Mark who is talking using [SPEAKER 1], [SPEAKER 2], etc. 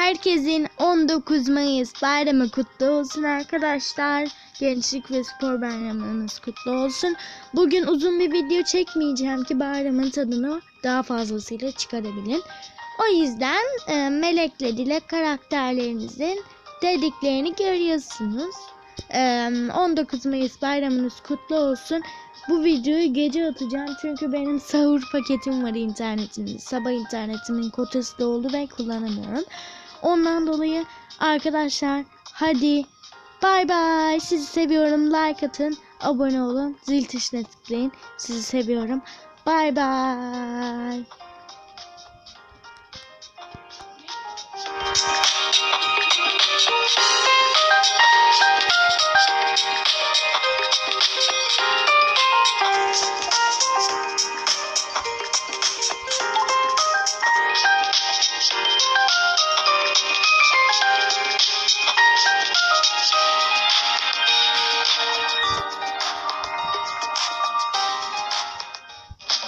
[SPEAKER 1] Herkesin 19 Mayıs bayramı kutlu olsun arkadaşlar. Gençlik ve spor bayramınız kutlu olsun. Bugün uzun bir video çekmeyeceğim ki bayramın tadını daha fazlasıyla çıkarabilin. O yüzden e, Melek'le Dilek karakterlerinizin dediklerini görüyorsunuz. E, 19 Mayıs bayramınız kutlu olsun. Bu videoyu gece atacağım çünkü benim sahur paketim var internetimde. Sabah internetimin kotası doldu ve kullanamıyorum. Ondan dolayı arkadaşlar hadi bay bay. Sizi seviyorum. Like atın, abone olun, zil tuşuna tıklayın. Sizi seviyorum. Bay bay.